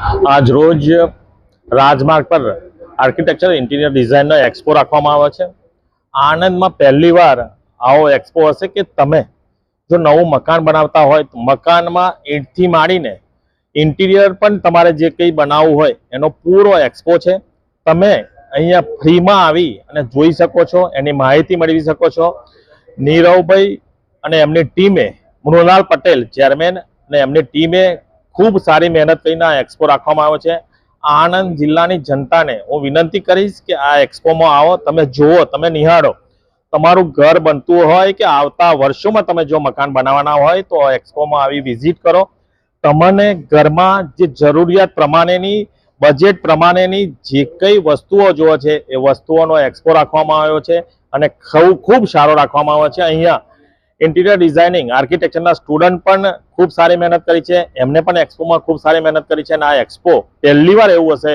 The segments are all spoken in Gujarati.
આજ રોજ રાજમાર્ગ પર આર્કિટેક્ચર ઇન્ટિરિયર ડિઝાઇનનો એક્સપો રાખવામાં આવે છે. આણંદમાં પહેલીવાર આવો એક્સપો હશે કે તમે જો નવું મકાન બનાવતા હોય મકાનમાં ઈંટથી માંડીને ઇન્ટિરિયર પણ તમારે જે કંઈ બનાવવું હોય એનો પૂરો એક્સપો છે. તમે અહીંયા ફ્રીમાં આવી અને જોઈ શકો છો, એની માહિતી મેળવી શકો છો. નીરવભાઈ અને એમની ટીમે મૃણાલ પટેલ ચેરમેન અને એમની ટીમે ખૂબ સારી મહેનત કરીને આ એક્સપો રાખવામાં આવ્યો છે. આણંદ જિલ્લાની જનતાને હું વિનંતી કરીશ કે આ એક્સપોમાં આવો, તમે જુઓ, તમે નિહાળો. તમારું ઘર બનતું હોય કે આવતા વર્ષોમાં તમે જો મકાન બનાવવાના હોય તો એક્સપોમાં આવી વિઝિટ કરો. તમને ઘરમાં જે જરૂરિયાત પ્રમાણેની બજેટ પ્રમાણેની જે કઈ વસ્તુઓ જોવો છે, એ વસ્તુઓનો એક્સપો રાખવામાં આવ્યો છે અને ખૂબ સારો રાખવામાં આવ્યો છે. અહીંયા ઇન્ટિરિયર ડિઝાઇનિંગ આર્કિટેક્ચરના સ્ટુડન્ટ પણ ખૂબ સારી મહેનત કરી છે. એમને પણ એક્સપોમાં ખૂબ સારી મહેનત કરી છે અને આ એક્સપો પહેલી વાર એવું હશે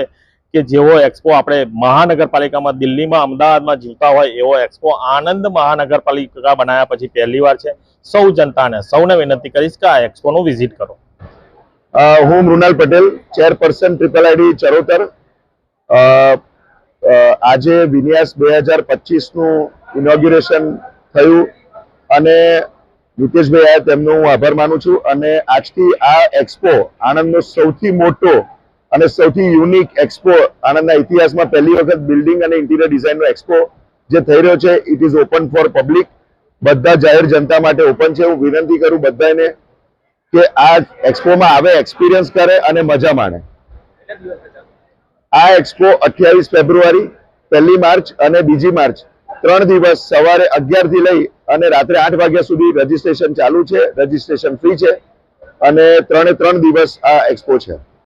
કે જેવો એક્સપો આપણે મહાનગરપાલિકામાં દિલ્હીમાં, અમદાવાદમાં જીવતા હોય એવો એક્સપો આનંદ મહાનગરપાલિકા બનાવ્યા પછી પહેલી વાર છે. સૌ જનતાને, સૌને વિનંતી કરીશ કે આ એક્સપોનું વિઝિટ કરો. હું Mrinal Patel, chairperson triple ID Charotar. આજે વિન્યાસ બે હજાર પચીસનું ઇનોગ્યુરેશન થયું. અને નીતિશભાઈ આ તેમનો હું આભાર માનું છું. અને આજથી આ એક્સપો આણંદનો સૌથી મોટો અને સૌથી યુનિક એક્સપો આણંદના ઇતિહાસમાં પહેલી વખત બિલ્ડિંગ અને ઇન્ટિરિયર ડિઝાઇનનો એક્સપો જે થઈ રહ્યો છે it is open for public બધા જાહેર જનતા માટે ઓપન છે. હું વિનંતી કરું બધાને કે આ એક્સપોમાં આવે એક્સપિરિયન્સ કરે અને મજા માણે. આ એક્સપો અઠ્યાવીસ ફેબ્રુઆરી, પહેલી માર્ચ અને બીજી માર્ચ. ત્રણ દિવસ સવારે અગિયારથી લઈ અને રાત્રે આઠ વાગ્યા સુધી રજીસ્ટ્રેશન ચાલુ છે રજીસ્ટ્રેશન ફ્રી છે અને ત્રણે ત્રણ દિવસ આ એક્સપો છે.